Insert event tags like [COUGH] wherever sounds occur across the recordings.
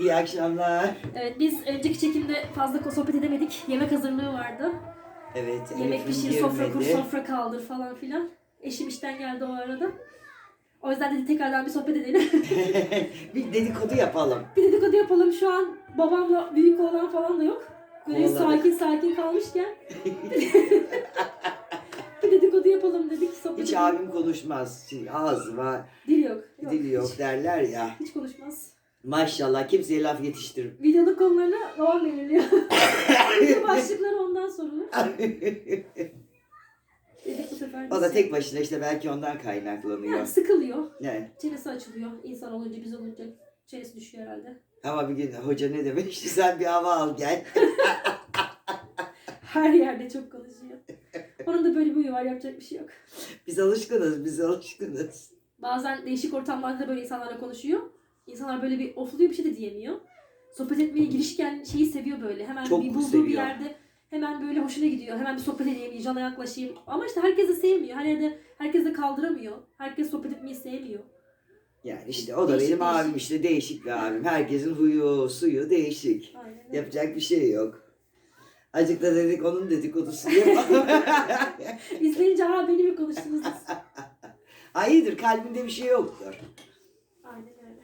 İyi akşamlar. Evet biz önceki çekimde fazla sohbet edemedik. Yemek hazırlığı vardı. Evet. Yemek pişir, sofra kur, sofra kaldır falan filan. Eşim işten geldi o arada. O yüzden dedi tekrardan bir sohbet edelim. [LAUGHS] bir dedikodu yapalım. bir dedikodu yapalım şu an babamla büyük oğlan falan da yok. Böyle sakin sakin kalmışken. [LAUGHS] bir dedikodu yapalım dedik. Sohbet Hiç edelim. abim konuşmaz. Şimdi ağzı var, Dil yok. yok. dili yok Hiç, derler ya. hiç konuşmaz. Maşallah kimseye laf yetiştirir. Videonun konularını babam belirliyor. [LAUGHS] Video başlıkları ondan sorulur. Dedik bu sefer. o da tek başına işte belki ondan kaynaklanıyor. Ha, sıkılıyor. Ne? Çenesi açılıyor. İnsan olunca biz olunca çenesi düşüyor herhalde. Ama bir gün hoca ne demişti? Sen bir hava al gel. [LAUGHS] Her yerde çok konuşuyor. Onun da böyle bir huyu var yapacak bir şey yok. Biz alışkınız, biz alışkınız. Bazen değişik ortamlarda da böyle insanlarla konuşuyor. İnsanlar böyle bir ofluyor bir şey de diyemiyor. Sohbet etmeye girişken şeyi seviyor böyle. Hemen Çok bir bulduğu seviyor. bir yerde hemen böyle hoşuna gidiyor. Hemen bir sohbet edeyim, iyicana yaklaşayım. Ama işte herkes de sevmiyor. Her yerde herkes de kaldıramıyor. Herkes sohbet etmeyi sevmiyor. Yani işte o da Değişik, benim değişik. abim işte değişik bir abim. Herkesin huyu, suyu değişik. Aynen. Yapacak bir şey yok. Azıcık da dedik onun dedikodusunu yapalım. [LAUGHS] İzleyince ha beni mi konuştunuz? siz?" [LAUGHS] Hayırdır kalbinde bir şey yoktur.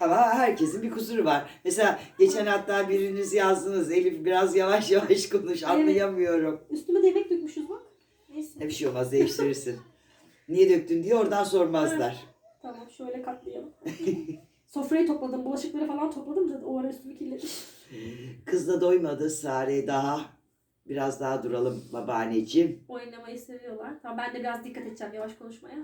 Ama herkesin bir kusuru var. Mesela geçen hatta biriniz yazdınız. Elif biraz yavaş yavaş konuş anlayamıyorum. Üstüme de yemek dökmüşüz bak. Neyse. Ne bir şey olmaz değiştirirsin. Niye döktün diye oradan sormazlar. Tamam şöyle katlayalım. [LAUGHS] Sofrayı topladım, bulaşıkları falan topladım da o ara üstümü kirletmiş. [LAUGHS] Kız da doymadı Sare daha. Biraz daha duralım babaanneciğim. Oynamayı seviyorlar. Tamam ben de biraz dikkat edeceğim yavaş konuşmaya.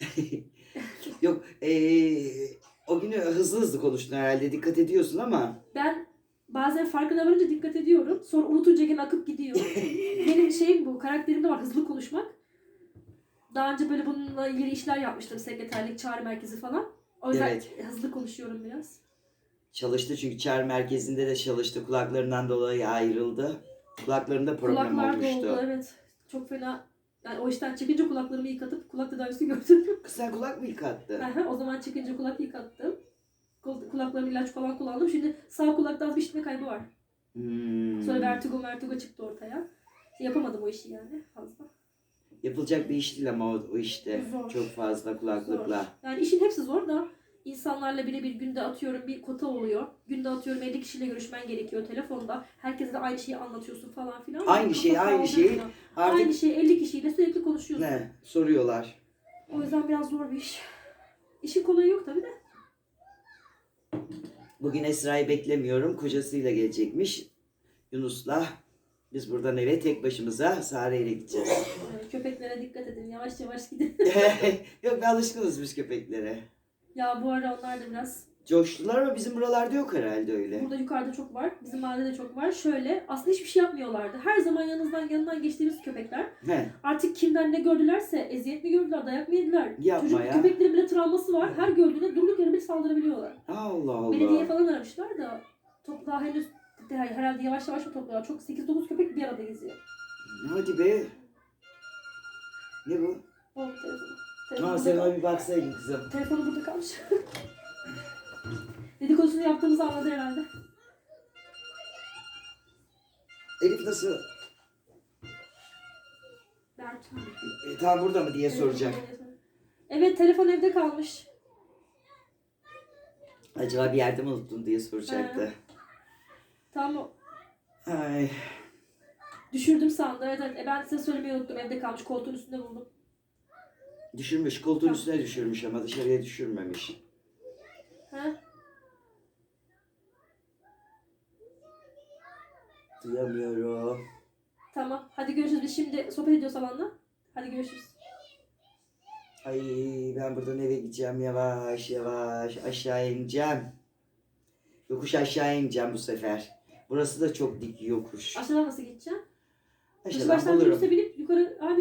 [LAUGHS] Yok eee, o günü hızlı hızlı konuştun herhalde dikkat ediyorsun ama. Ben bazen farkına varınca dikkat ediyorum. Sonra unutunca gene akıp gidiyor. [LAUGHS] Benim şeyim bu, karakterimde var hızlı konuşmak. Daha önce böyle bununla ilgili işler yapmıştım. Sekreterlik, çağrı merkezi falan. O yüzden Evet. hızlı konuşuyorum biraz. Çalıştı çünkü çağrı merkezinde de çalıştı. Kulaklarından dolayı ayrıldı. Kulaklarında problem Kulaklar olmuştu. doldu evet. Çok fena. Yani o işten çıkınca kulaklarımı yıkatıp kulak tedavisi [LAUGHS] gördüm. Sen kulak mı yıkattı? Aha, o zaman çıkınca kulak yıkattım. Kul- Kulaklarım ilaç falan kullandım. Şimdi sağ kulakta az bir işitme kaybı var. Hmm. Sonra vertigo vertigo çıktı ortaya. Yapamadım o işi yani fazla. Yapılacak bir iş değil ama o, o işte. Zor. Çok fazla kulaklıkla. Yani işin hepsi zor da insanlarla birebir günde atıyorum bir kota oluyor. Günde atıyorum 50 kişiyle görüşmen gerekiyor telefonda. Herkese de aynı şeyi anlatıyorsun falan filan. Aynı şey, aynı şey. Artık Aynı şey 50 kişiyle sürekli konuşuyorsun. ne soruyorlar. O yüzden biraz zor bir iş. İşin kolayı yok tabii de. Bugün Esra'yı beklemiyorum. Kocasıyla gelecekmiş. Yunus'la. Biz buradan eve tek başımıza Sare ile gideceğiz. Köpeklere dikkat edin. Yavaş yavaş gidin. [LAUGHS] yok alışkınız biz köpeklere. Ya bu ara onlar da biraz Coştular ama bizim buralarda yok herhalde öyle. Burada yukarıda çok var. Bizim mahallede de çok var. Şöyle aslında hiçbir şey yapmıyorlardı. Her zaman yanınızdan yanından geçtiğimiz köpekler. He. Artık kimden ne gördülerse eziyet mi gördüler, dayak mı yediler? Yapma Çocuk ya. köpeklerin bile travması var. Her gördüğüne durduk yere bir saldırabiliyorlar. Allah Allah. Belediye falan aramışlar da top daha henüz herhalde yavaş yavaş mı topluyorlar? Çok 8-9 köpek bir arada geziyor. Hadi be. Ne bu? O telefonu. Telefonu, Ha sen ona bir baksaydın kızım. telefonu burada kalmış. [LAUGHS] Dedikodusunu yaptığımızı anladı herhalde. Elif nasıl? Bertuğ. E, tam burada mı diye soracak. Evet telefon evde kalmış. Acaba bir yerde mi unuttun diye soracaktı. Tamam Ay. düşürdüm sandı. Evet, evet. E, ben size söylemeyi unuttum. Evde kalmış. Koltuğun üstünde buldum. Düşürmüş. Koltuğun üstüne düşürmüş ama dışarıya düşürmemiş. Ha? Duyamıyorum. Tamam. Hadi görüşürüz. Biz şimdi sohbet ediyoruz salonda. Hadi görüşürüz. Ay ben buradan eve gideceğim yavaş yavaş aşağı ineceğim. Yokuş aşağı ineceğim bu sefer. Burası da çok dik yokuş. Aşağıdan nasıl gideceğim? Aşağıdan baştan bulurum. minibüse binip yukarı... Aa.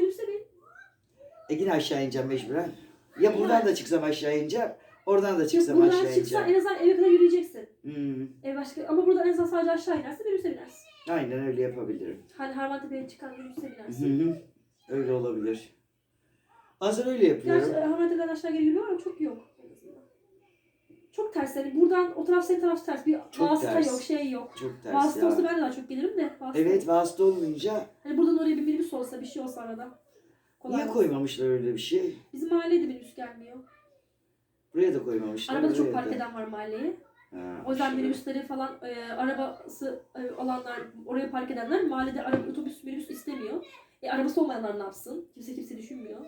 E yine aşağı ineceğim mecburen. Ya buradan da çıksam aşağı ineceğim. Oradan da çıksam Buradan aşağı çıksan ineceğim. en azından eve kadar yürüyeceksin. Hmm, Ev başka... Ama buradan en azından sadece aşağı inersin minibüse binersin. aynen öyle yapabilirim. Hani Harmantepe'ye çıkan minibüse Hı binersin. hı. öyle olabilir. Bazen öyle Gerçi yapıyorum. e, Harmantepe'den aşağı geri yürüyor ama çok yok. En azından. Çok ters. Yani buradan o taraf senin taraf ters. Bir Çok vasıta ters. yok, şey yok. Çok ters Vasıta ya. olsa ben de daha çok gelirim de. Vasıta Evet vasıta olmayınca Hani buradan oraya bir minibüs olsa, bir şey olsa arada. Kolay niye olsun. koymamışlar öyle bir şey? Bizim mahalleye de minibüs gelmiyor. Buraya da koymamışlar. Arabada çok park eden var mahalleye. Ha, O yüzden işte. minibüsleri falan e, arabası e, olanlar, oraya park edenler mahallede araba, otobüs, minibüs istemiyor. E, arabası olmayanlar ne yapsın? Kimse kimse düşünmüyor.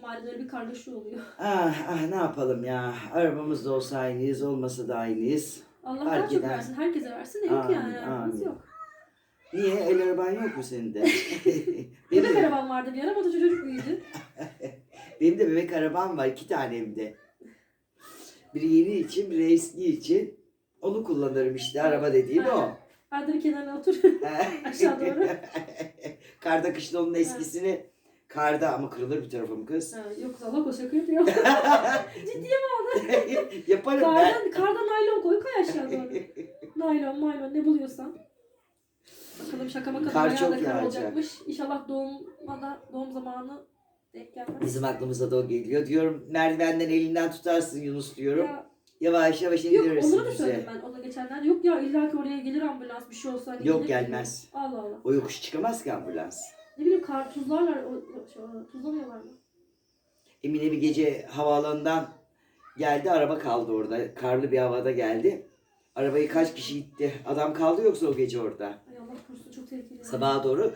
Mahallede öyle bir kargaşa oluyor. [LAUGHS] Ah, ah ne yapalım ya. Arabamız da olsa aynıyız, olmasa da aynıyız. Allah Fark daha çok eder. versin. Herkese versin de yok Amin, yani. Arabamız amin. yok. Niye? El araban yok mu senin de? benim, [LAUGHS] Bebek de, arabam vardı bir ara ama o da çocuk büyüdü. [LAUGHS] benim de bebek arabam var. iki tane hem de. Biri yeni için, biri eski için. Onu kullanırım işte. Araba dediğim o. Aynen. Arada bir kenarına otur. [LAUGHS] Aşağı doğru. Karda kışta onun eskisini karda ama kırılır bir tarafım kız. ha, yok Allah o şaka yapıyor. Ciddiye Yaparım ben. Kardan, kardan naylon koy koy aşağı doğru. naylon naylon ne buluyorsan. Bakalım şaka maka Kar çok da yağacak. olacakmış. İnşallah doğumada doğum zamanı denk gelmez. Bizim aklımıza da o geliyor. Diyorum merdivenden elinden tutarsın Yunus diyorum. Ya, Yavaş yavaş yok indirirsin onları da bize. söyledim ben ona geçenlerde. Yok ya illa ki oraya gelir ambulans bir şey olsa. Hani Yok, gelir. gelmez. Allah Allah. O yokuş çıkamaz ki ambulans. Ne bileyim kar tuzlarlar. O, o- şey, tuzlamıyorlar mı? Emine bir gece havaalanından geldi araba kaldı orada. Karlı bir havada geldi. Arabayı kaç kişi itti? Adam kaldı yoksa o gece orada. Korusun çok tehlikeli. Sabaha doğru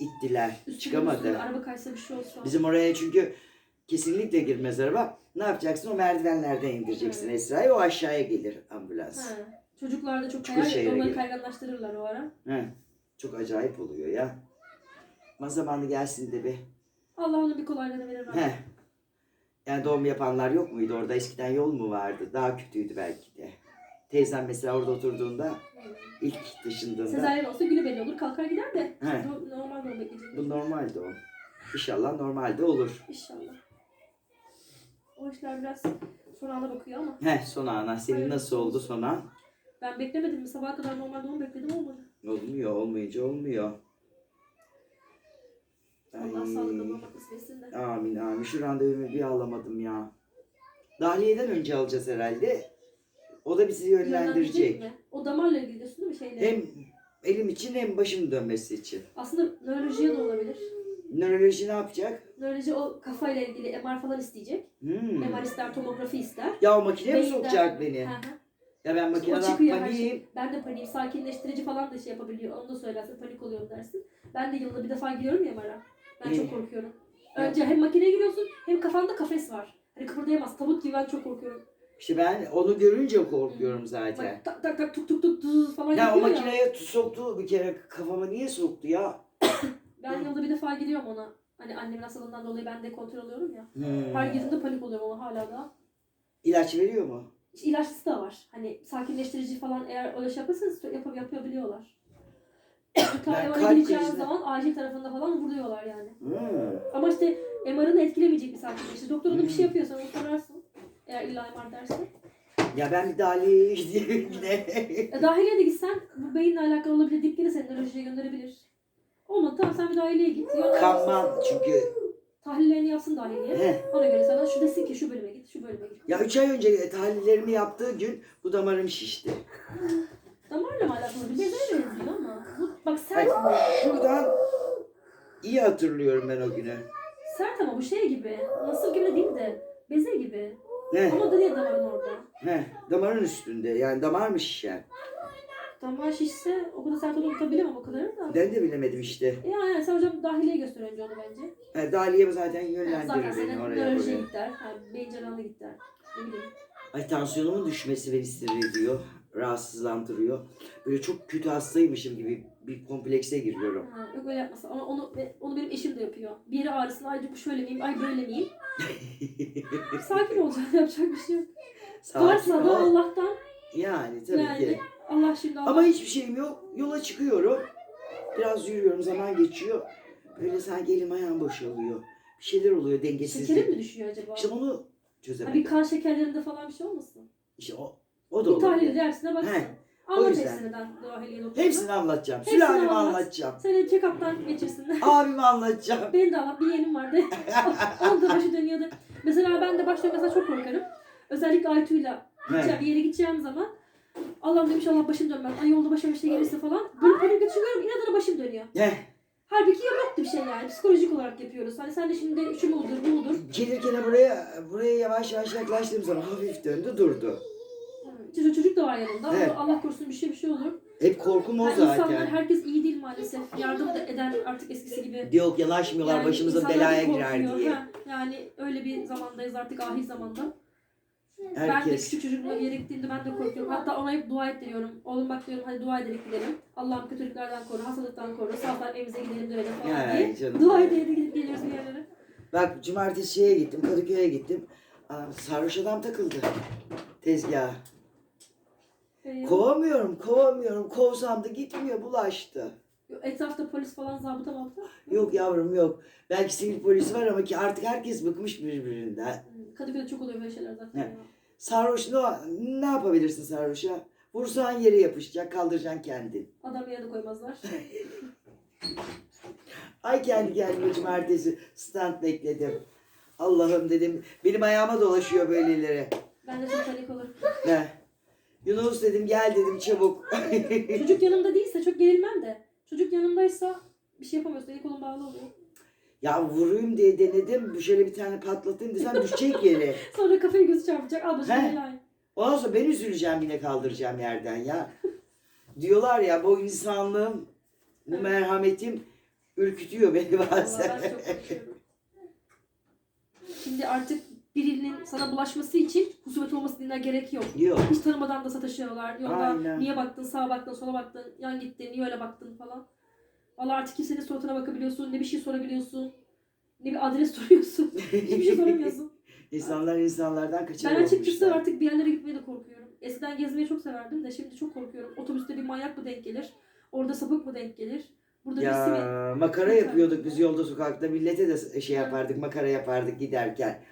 ittiler. Üstüne Çıkamadı. üstüne araba kaysa bir şey olsa. Bizim oraya çünkü kesinlikle girmez araba. Ne yapacaksın? O merdivenlerden indireceksin Evet. Esra'yı. O aşağıya gelir ambulans. He. Çocuklar da çok kayar. Onları kayganlaştırırlar o ara. He. Çok acayip oluyor ya. Ama zamanı gelsin de bir. Allah onun bir kolaylığını verir. He. Yani doğum yapanlar yok muydu orada? Eskiden yol mu vardı? Daha kötüydü belki de. Teyzem mesela orada oturduğunda ilk taşındığında. Sezaryen olsa günü belli olur kalkar gider de. He. No- Normal doğum bekleyecek. Bu normaldi o. İnşallah normalde olur. İnşallah. O işler biraz son ana bakıyor ama He son ana. Senin nasıl oldu son an? ben beklemedim mi? Sabaha kadar normal doğum bekledim olmadı. Olmuyor. Olmayınca olmuyor. Allah Ay. sağlıkla doğmak nasip etsin de. Amin amin. Şu randevumu bir alamadım ya. Dahliyeden önce alacağız herhalde. O da bizi yönlendirecek. mi? O damarla ilgili diyorsun değil mi şeyle? Hem elim için hem başım dönmesi için. Aslında nörolojiye de olabilir. Nöroloji ne yapacak? Nöroloji o kafayla ilgili MR falan isteyecek. Hmm. MR ister, tomografi ister. Ya o makine mi sokacak beni? Hı hı. Ya ben makineden çıkıyor her şey. paniğim. Ben de paniğim. Sakinleştirici falan da şey yapabiliyor. Onu da söylersin. Panik oluyorum dersin. Ben de yılda bir defa giriyorum ya MR'a. Ben İyi. çok korkuyorum. Önce hem makineye giriyorsun hem kafanda kafes var. Hani kıpırdayamaz. Tabut gibi ben çok korkuyorum. İşte ben onu görünce korkuyorum zaten. Bak, tak tak tak tuk tuk tuk tuk falan Ya o yapıyor ya. makineye soktu bir kere kafama niye soktu ya? [COUGHS] Ben yılda bir defa giriyorum ona. Hani annemin hastalığından dolayı ben de kontrol alıyorum ya. Hmm. Her girdiğimde panik oluyorum ona hala da. İlaç veriyor mu? İşte ilaçlısı da var. Hani sakinleştirici falan eğer öyle şey yaparsanız yap yapabiliyorlar. [COUGHS] Ben kalp krizine- zaman acil tarafında falan vuruyorlar yani. Hmm. Ama işte MR'ını etkilemeyecek bir sakinleştirici. Doktor ona bir şey Hmm. yapıyorsa onu sorarsın. Eğer illa MR derse. Ya ben bir dahliyeye gideyim yine. E, dahiliye de gitsen bu beyinle alakalı olabilir. Dip gene seni nörolojiye gönderebilir. Olmadı tamam sen bir dahiliyeye git. Ya, Kanman çünkü. Tahlillerini yapsın dahiliye. Heh. Ona göre sana şu desin ki şu bölüme git, şu bölüme git. Ya üç ay önce tahlillerimi yaptığı gün bu damarım şişti. Damarla mı alakalı bir bezeye benziyor ama. Bu, bak sert bu. Şuradan iyi hatırlıyorum ben o günü. Sert ama bu şey gibi. Nasıl gibi de değil de. Beze gibi. Ne? Ama da değil damarın orada. He, damarın üstünde. Yani damar mı şişen? Damar şişse o kadar sert olduğunu tabilemem o kadarını da. Ben de bilemedim işte. E Yani, yani sen hocam dahiliye göster önce onu bence. He, dahiliye zaten Yani yönlendirir zaten beni oraya nörolojiye buraya. git der. Ha, beyin cerrahına git der. Ne bileyim. Ay tansiyonumun düşmesi beni sinir ediyor. Rahatsızlandırıyor. Böyle çok kötü hastaymışım gibi bir komplekse giriyorum. Ha, yok öyle yapmasın. Ama onu, onu benim eşim de yapıyor. Bir yeri ağrısın. Ay bu şöyle miyim? Ay böyle miyim? [LAUGHS] Sakin olacaksın. Yapacak bir şey yok. Sakin Varsa da. Allah'tan. Yani tabii Yani ki. Allah şimdi Allah. Ama hiçbir şeyim yok. Yola çıkıyorum. Biraz yürüyorum. Zaman geçiyor. Böyle sanki elim ayağım boşalıyor. Bir şeyler oluyor dengesizlik. Şekerin mi düşüyor acaba? İşte onu Ha, çözemedim. bir kan şekerlerinde falan bir şey olmasın? İşte o, o da Bir olabilir. tahlilde hepsine baksın. He, Anlat yüzden. hepsini ben dahiliye doktoruna. Hepsini anlatacağım. Hepsini Sülalemi anlat. anlatacağım. Seni check-up'tan geçirsinler. [LAUGHS] Abimi anlatacağım. Benim de anlat. Bir yeğenim vardı. [LAUGHS] Onun da başı dönüyordu. Mesela ben de başta mesela çok korkarım. Özellikle Aytu'yla Gideceğim, bir yere gideceğim zaman Allah'ım demiş Allah başım dönmez. Ay yolda başıma bir şey gelirse falan. Böyle böyle geçiyorum inadına başım dönüyor. Heh, Halbuki yoktu bir şey yani. Psikolojik olarak yapıyoruz. Hani sen de şimdi şu mudur bu mudur. gelirken buraya buraya yavaş yavaş yaklaştığım zaman hafif döndü durdu. Çocuk, çocuk da var yanında. Evet. Allah- korusun bir şey bir şey olur. Hep korkum o Yani insanlar zaten. herkes iyi değil maalesef. Yardım da eden artık eskisi gibi. Yok yanaşmıyorlar Yani başımıza insanlar belaya girer diye. Ha, yani öyle bir zamandayız artık ahir zamanda. Ben de Herkes. küçük çocuğumla gittiğimde ben de korkuyorum. Hatta ona hep dua et diyorum. Oğlum bak diyorum hadi dua edelim gidelim. Allah'ım kötülüklerden koru, hastalıktan koru. Sağdan evimize gidelim dönelim falan Ya diye. canım. Dua ede ede gidip geliyoruz bir yerlere. Bak cumartesi şeye gittim Kadıköy'e gittim. Aa, sarhoş adam takıldı tezgaha. Ee, Kovamıyorum kovamıyorum. Kovsam da gitmiyor bulaştı. Etrafta polis falan zabıta mabıta. Yok yavrum yok. Belki sivil polis var ama ki artık herkes bıkmış birbirinden. Kadıköy'de çok oluyor böyle şeyler zaten. Ya. Sarhoş ne, ne yapabilirsin sarhoşa? Vursan yere yapışacak kaldıracaksın kendin. Adam yere de koymazlar. [LAUGHS] Ay kendi kendime cumartesi stand bekledim. Allah'ım dedim benim ayağıma dolaşıyor böyleleri. Ben de çok panik olurum. Ne? Yunus dedim gel dedim çabuk. [LAUGHS] Çocuk yanımda değilse çok gerilmem de. Çocuk yanımdaysa bir şey yapamıyorsun. Eli kolun bağlı oluyor. ya vurayım diye denedim. Şöyle bir tane patlatayım desem düşecek yere. [LAUGHS] Sonra kafayı gözü çarpacak. Al başına He. helal. Ondan sonra ben üzüleceğim yine kaldıracağım yerden ya. [LAUGHS] Diyorlar ya bu insanlığım, bu merhametim ürkütüyor beni Vallahi bazen. ben çok korkuyorum. Şimdi artık birinin sana bulaşması için husumet olması dinler gerek yok. Yok. Hiç tanımadan da sataşıyorlar. Yolda Aynen. niye baktın, sağa baktın, sola baktın, yan gittin, niye öyle baktın falan. Valla artık kimsenin suratına bakabiliyorsun, ne bir şey sorabiliyorsun, ne bir adres [LAUGHS] soruyorsun. Hiçbir şey soramıyorsun. [LAUGHS] İnsanlar insanlardan Ben kaçar açıkçası artık bir yerlere gitmeye de korkuyorum. Eskiden gezmeyi çok severdim de şimdi çok korkuyorum. Otobüste bir manyak mı denk gelir? Orada sapık mı denk gelir? Burada birisi mi? Ya makara yapıyorduk biz yolda sokakta millete de şey yapardık makara yapardık giderken.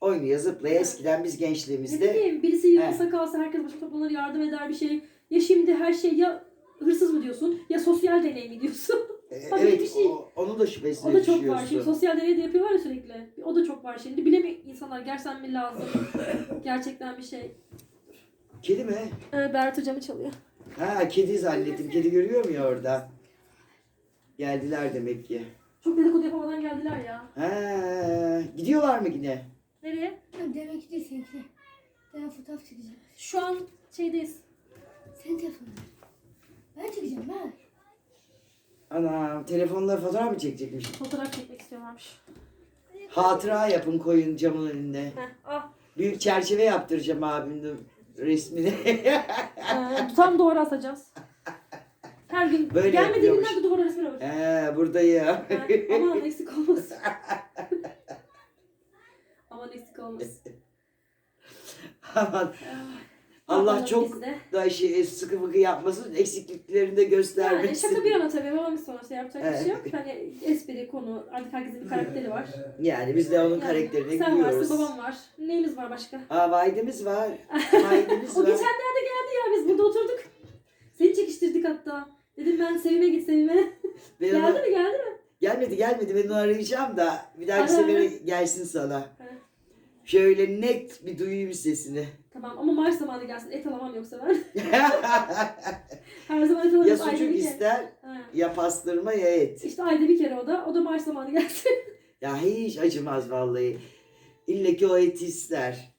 Oynaya zıplaya eskiden biz Ne gençliğimizde bileyim birisi yığılsa kalsa herkes başına toplanır yardım eder bir şey. Ya şimdi her şey ya hırsız mı diyorsun ya sosyal deney mi diyorsun? e, [LAUGHS] Tabii evet bir şey- o, onu da şüphesine o da çok var. Şimdi sosyal deney de yapıyorlar ya sürekli. O da çok var şimdi. Bilemiyor insanlar gerçekten mi lazım? [LAUGHS] Gerçekten bir şey. Kedi mi? Ee, Berat hocamı çalıyor. Ha kedi zannettim. Kedi görüyor mu ya orada? Geldiler demek ki. Çok dedikodu yapamadan geldiler ya. Ha, gidiyorlar mı yine? Nereye? Demek ki değil seninki. Ben fotoğraf çekeceğim. Şu an şeydeyiz. Senin telefonun. Ben çekeceğim ben. Ana telefonla fotoğraf mı çekecekmiş? Fotoğraf çekmek istiyorlarmış. Hatıra yapın koyun camın önüne. Heh, ah. Büyük çerçeve yaptıracağım abimin resmini. Ee, tam duvara asacağız. Her gün Böyle gelmediği yapıyormuş. günlerde duvara resmi var. He buradayım. Ha, Aman eksik olmasın. [LAUGHS] Olmasın. [LAUGHS] Aman Ah, Allah çok da şey sıkı fıkı yapmasın eksikliklerini de Yani göstermesin. şaka bir yana tabii babamız sonrası yapacak bir Evet. şey yok. Hani espri konu artık herkesin bir karakteri var. [LAUGHS] Yani biz de onun Yani karakterine Sen gülüyoruz. varsın babam var. Neyimiz var başka? Aa vaydemiz var. [LAUGHS] Vaydemiz O var. geçenlerde geldi ya biz burada oturduk. Seni çekiştirdik hatta. Dedim ben Sevim'e git Sevim'e. Geldi mi geldi mi? Gelmedi gelmedi ben onu arayacağım da bir dahaki sefere gelsin sana. Şöyle net bir duyayım sesini. Tamam ama Mart zamanı gelsin. Et alamam yoksa ben. [LAUGHS] Her zaman et alamam. ya Ayda sucuk bir kere. ister Ha. ya pastırma ya et. İşte ayda bir kere o da. O da Mart zamanı gelsin. [LAUGHS] Ya hiç acımaz vallahi. İlle ki o eti ister.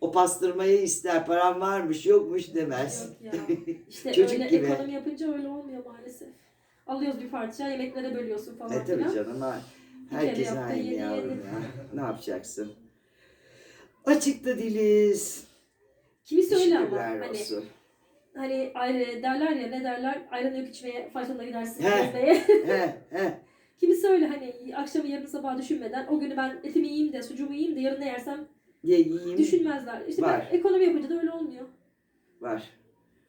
O pastırmayı ister. Param varmış yokmuş demez. Yok ya. [LAUGHS] İşte Çocuk öyle gibi. ekonomi yapınca öyle olmuyor maalesef. Alıyoruz bir parça, yemeklere bölüyorsun falan e tabii filan. canım. ha. Bir kere Herkes yaptı, aynı yedi, yavrum yedi. ya. Ne yapacaksın? Açıkta diliz. Kimisi öyle ama Şükürler hani, olsun. hani ayrı derler ya ne derler ayran yok içmeye faytonda gidersin He. gezmeye. he he. [LAUGHS] Kimisi öyle hani akşamı yarın sabah düşünmeden o günü ben etimi yiyeyim de sucuğumu yiyeyim de yarın ne yersem Ye yiyeyim. düşünmezler. İşte Var. ben ekonomi yapınca da öyle olmuyor. Var.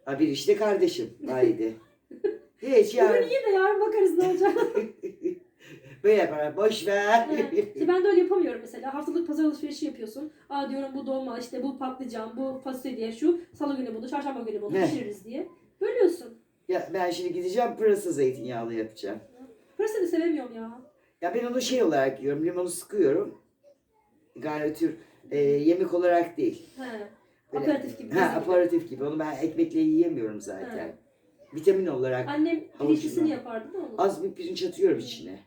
Ha bir işte kardeşim. Haydi. [LAUGHS] Hiç Bugün ya. iyi de yarın bakarız ne olacak. [LAUGHS] Böyle yapar. Boş ver. Evet. İşte ben de öyle yapamıyorum mesela. Haftalık pazar alışverişi yapıyorsun. Aa diyorum bu dolma, işte bu patlıcan, bu fasulye, şu salı günü bunu, çarşamba günü bunu pişiririz diye. Bölüyorsun. ya ben şimdi gideceğim pırasa zeytinyağlı yapacağım. Pırasa da sevemiyorum ya. Ya ben onu şey olarak yiyorum. Limonu sıkıyorum. Garnitür e, yemek olarak değil. He. Böyle- Aperatif gibi. Ha, bezi gibi. aparatif gibi. Onu ben ekmekle yiyemiyorum zaten. Vitamin olarak Annem pirinçlisini mu? yapardı da onu. az bir pirinç atıyorum içine.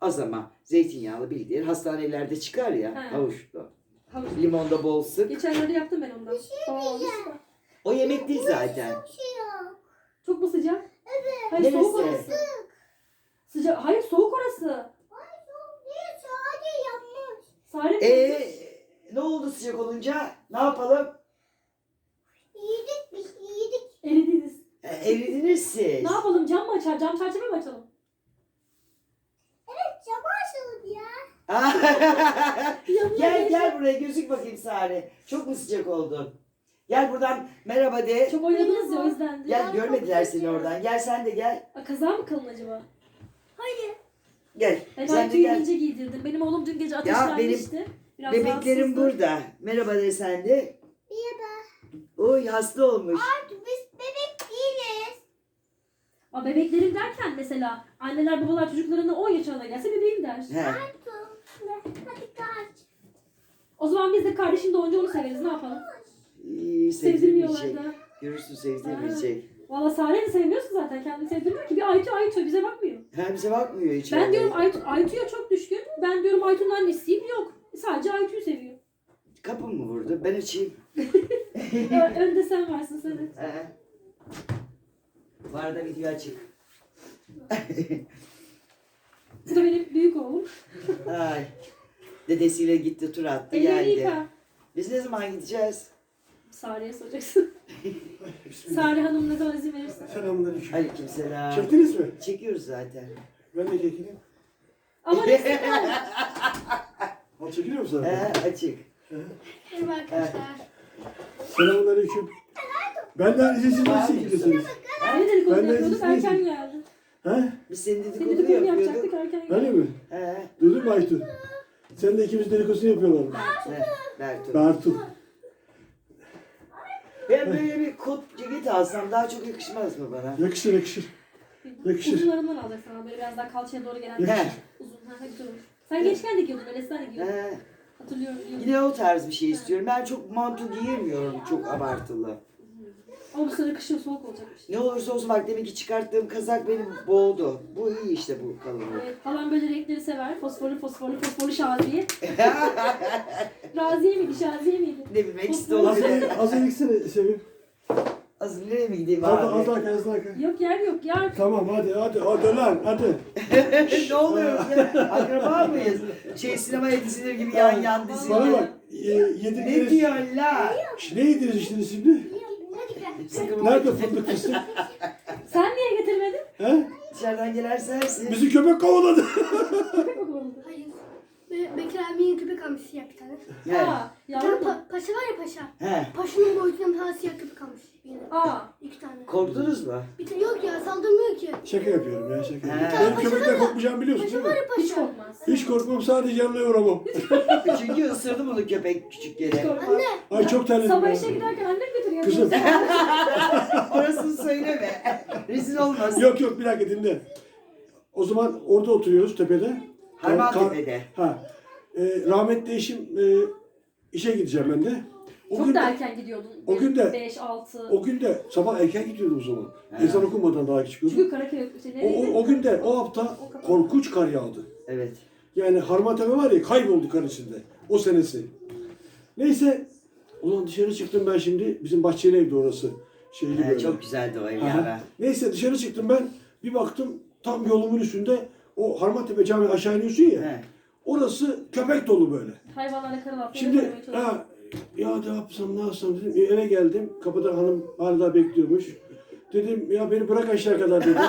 Az ama zeytinyağlı bildiğin hastanelerde çıkar ya Ha. havuçlu. Havuç. Limonda bol sık. Geçenlerde yaptım ben ondan. Baba olmuş da. O yemek değil zaten. Çok mu sıcak? Evet. Hayır soğuk Neresi? orası. Sıcak. Hayır soğuk orası. Sare mi? Ee, ne oldu sıcak olunca? Ne yapalım? Eridiniz. E, eridiniz siz. Ne yapalım? Cam mı açar? Cam çerçeve mi açalım? Yanına [LAUGHS] gel gel buraya gözük bakayım Sare. Çok mu sıcak oldun? Gel buradan merhaba de. Çok oynadınız ya o yüzden. de. Gel görmediler seni oradan. Gel sen de gel. Aa, Kaza mı kalın acaba? Gel. Ben sen Aytu'yu gel. ince giydirdim. Benim oğlum dün gece ateşlenmişti. Biraz Bebeklerim burada. Merhaba de sen de. Oy hasta olmuş. Aa, bebeklerim derken mesela anneler babalar çocuklarına 10 yaşına gelse bebeğim der. He. O zaman biz de kardeşim doğunca onu severiz. Ne yapalım? İyi, Sevdirmiyorlar sevdirmeyecek. da. Görürsün sevdirmeyecek. Valla Sare de sevmiyoruz ki zaten. Kendini sevdirmiyor ki. Bir Aytu Aytu bize bakmıyor. Ha bize bakmıyor hiç. Ben diyorum Aytu, Aytu'ya çok düşkün. Ben diyorum Aytu'nun annesiyim. Yok. Sadece Aytu'yu seviyor. Kapım mı vurdu? Ben açayım. [LAUGHS] Ö- Önde sen varsın sen. et. He. Bu arada video açık. [LAUGHS] Benim büyük oğlum. Ay. Dedesiyle gitti tur attı Ellerini geldi. yıka. Biz ne zaman gideceğiz? Sare'ye soracaksın. Sare Hanım ne zaman izin verirse. Selamünaleyküm. Aleykümselam. Çektiniz mi? Çekiyoruz zaten. Ben de çekeyim. Ama [LAUGHS] neyse. Ha çekiliyor mu zaten? He açık. Merhaba arkadaşlar. Selamünaleyküm. Benden izinsiz nasıl gidiyorsunuz? Ne dedikodu Ben de yapıyorduk izin- erken geldi. He? Biz senin dedikodunu dedikodunu yapıyorduk. yapacaktık erken. Öyle mi? He. Duydun mu Aytun? Sen de ikimiz dedikodusunu yapıyorlar mı? He. Bertu. Bertu. Ben böyle bir kot ceket alsam daha çok yakışmaz mı bana? Yakışır yakışır. Yakışır. Uzunlarından alacak sana böyle biraz daha kalçaya doğru gelen. He. Uzun. Ha, hadi dur. Sen gençken de giyiyordun öyle sen de giyiyordun. He. Hatırlıyorum. giyiyordun. Yine o tarz bir şey istiyorum. Ben çok manto giyemiyorum çok abartılı. Ama bu sene kışın soğuk olacakmış. Ne olursa olsun bak demek ki çıkarttığım kazak beni boğdu. Bu iyi işte bu kalınlık. Evet, halam böyle renkleri sever. Fosforlu fosforlu fosforlu şaziye. [LAUGHS] Raziye miydi şaziye miydi? ne bileyim de Az olabilir. az önce gitsene Sevim. Az nereye mi gideyim Az, az abi? daha az daha. Yok yer yok yer. Tamam hadi hadi hadi lan hadi. [LAUGHS] ne oluyor ya? Akraba mıyız? Şey sinemaya dizilir gibi yan yan Bana bak. E, Ne diyorsun la? Ne yediniz işte şimdi? Sıkılma. Nerede fındık fıstık? [LAUGHS] Sen niye getirmedin? He? Dışarıdan gelen sensin. Bizi köpek kovaladı. Hayır. Be Bekir abinin köpek almış siyah bir tane. He. Aa, Bir tane yavrum. pa- paşa var ya paşa. He. Paşanın boyutundan bir tane siyah köpek almış. Yere. Aa. İki tane. Korktunuz mu? Bir tane yok ya saldırmıyor ki. Şaka yapıyorum ya şaka yapıyorum. He. Benim köpekten korkmayacağımı biliyorsun Paşa değil var mi? ya paşa. Hiç korkmaz. Hiç korkmam sadece yanına uğramam. Çünkü ısırdı bunu köpek küçük yere. Korkmaz. Anne. Ay çok terledim. Sabah ya. işe giderken annem Kızım. [LAUGHS] Orasını söyleme. Rezil olmasın. Yok yok bir dakika dinle. O zaman orada oturuyoruz tepede. Harman Kar- tepede. Ha. E, rahmetli eşim e, işe gideceğim ben de. O Çok gün da de, erken gidiyordun. o gün de- 5, 6. o gün de sabah erken gidiyordum o zaman. He. Ezan okunmadan daha çıkıyordum. Çünkü Karaköy şey O, o, o gün de o hafta korkunç kar yağdı. Evet. Yani Harmantepe var ya kayboldu kar içinde. O senesi. Neyse. Ulan dışarı çıktım ben şimdi. Bizim bahçeli evde orası. Şeyli He, böyle. çok güzeldi o ev Aha. ya. Neyse dışarı çıktım ben. Bir baktım tam yolumun üstünde o Harmantepe Camii aşağı iniyorsun ya. He. Orası köpek dolu böyle. Hayvanlarla karın altına Şimdi ha, ya ne yapsam ne yapsam dedim. E, eve geldim. Kapıda hanım hala bekliyormuş. Dedim ya beni bırak aşağı kadar dedim.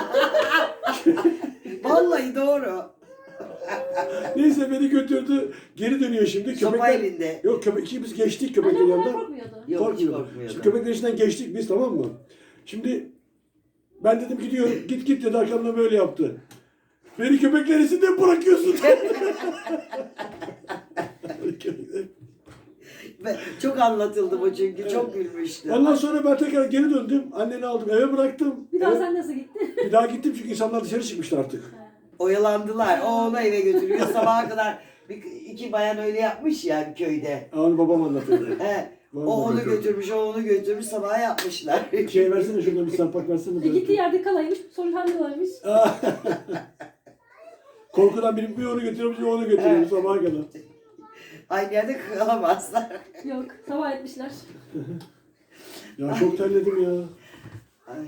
[LAUGHS] Vallahi doğru. [LAUGHS] Neyse beni götürdü. Geri dönüyor şimdi. Sopa Köpekler... elinde. Yok köpek ikimiz geçtik köpeklerin Annem yanından. korkmuyordu. Yok hiç Korkmuyordu. korkmuyordu. Şimdi köpeklerin içinden geçtik biz tamam mı? Şimdi ben dedim gidiyorum. Git git dedi arkamdan böyle yaptı. Beni köpekler içinde bırakıyorsun. [LAUGHS] Ben- Çok anlatıldı bu çünkü. Çok gülmüştü. Ondan sonra ben tekrar geri döndüm. Anneni aldım eve bıraktım. Bir daha Eve- sen nasıl gittin? bir daha gittim çünkü insanlar dışarı çıkmıştı artık. Oyalandılar. O onu eve götürüyor. [LAUGHS] Sabaha kadar bir, iki bayan öyle yapmış ya köyde. Onu babam anlatıyordu. He. O onu bakalım? götürmüş, o onu götürmüş, sabah yapmışlar. Şey versene şuradan bir sapak versene. E, gittiği yerde kalaymış, sonra hamlelaymış. [LAUGHS] Korkudan biri bir onu götürüyormuş, bir onu götürüyormuş Evet. sabaha kadar. Aynı yerde kalamazlar. Yok, sabah etmişler. Ya çok terledim ya. Ay.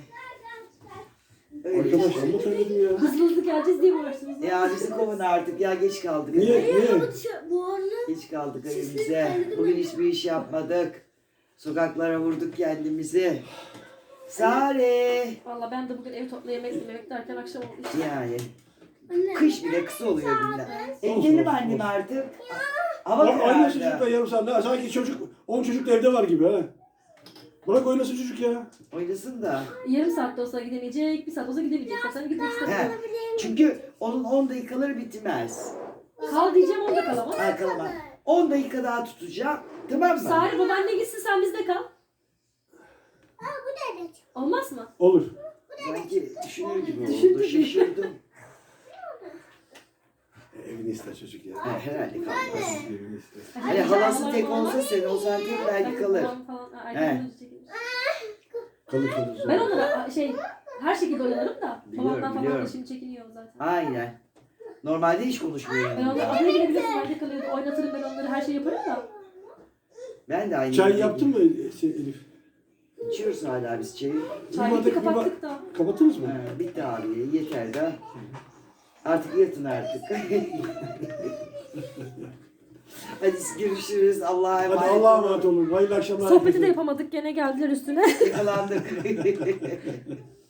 Öyle Arkadaş işte. amma terledim ya. Hızlı hızlı geleceğiz diye mi uğraştınız? Ya bizi kovun artık ya geç kaldık. Niye? Niye? Bu arada Geç kaldık evimize. Bugün hiçbir iş yapmadık. Sokaklara vurduk kendimizi. Sare. Valla ben de bugün ev topla yemek yemek derken akşam oldu işte. Yani anne. kış bile kısa oluyor günler. Olsun, Evlenelim olsun, annem olsun. artık. Hava Bak aynı çocukla karardı. yarım saat. Ne- Sanki çocuk, 10 çocuk da evde var gibi ha. Bırak oynasın çocuk ya. Oynasın da. Yarım saatte olsa gidemeyecek, bir saat olsa gidemeyecek. Zaten gitmek He. istemiyor. Çünkü onun 10 dakikaları bitmez. Kal diyeceğim orada kalamaz. Ha, kalamam. 10 dakika daha tutacağım. Tamam mı? Sari babaanne gitsin sen bizde kal. Olmaz mı? Olur. Sanki düşünür gibi oldu. Şaşırdım. E, Evini ister çocuk ya. Ha, herhalde kalmaz. Evini ister. Hani halası tek olsa sen olsan tek belki kalır. Babam falan, ha, erken. Kalır. Ben onlara şey her şekilde oynarım da Biliyorum, babamdan falan biliyorum. da şimdi çekiniyor zaten. Aynen. Normalde hiç konuşmuyor Ben onları yanımda. adaya bile kalıyordu. Oynatırım ben onları her şey yaparım da. Ben de aynı. Çay yaptın mı şey, Elif? İçiyoruz hala biz çayı. Çay bitti bardak- bir ba- kapattık da. Kapattınız mı? Ha, bitti abi yeter de. Artık yatın artık. [LAUGHS] Hadi görüşürüz. Allah'a emanet Hadi Allah'a emanet olun. Hayırlı akşamlar. Sohbeti de yapamadık gene geldiler üstüne. Yakalandık. [LAUGHS] [LAUGHS]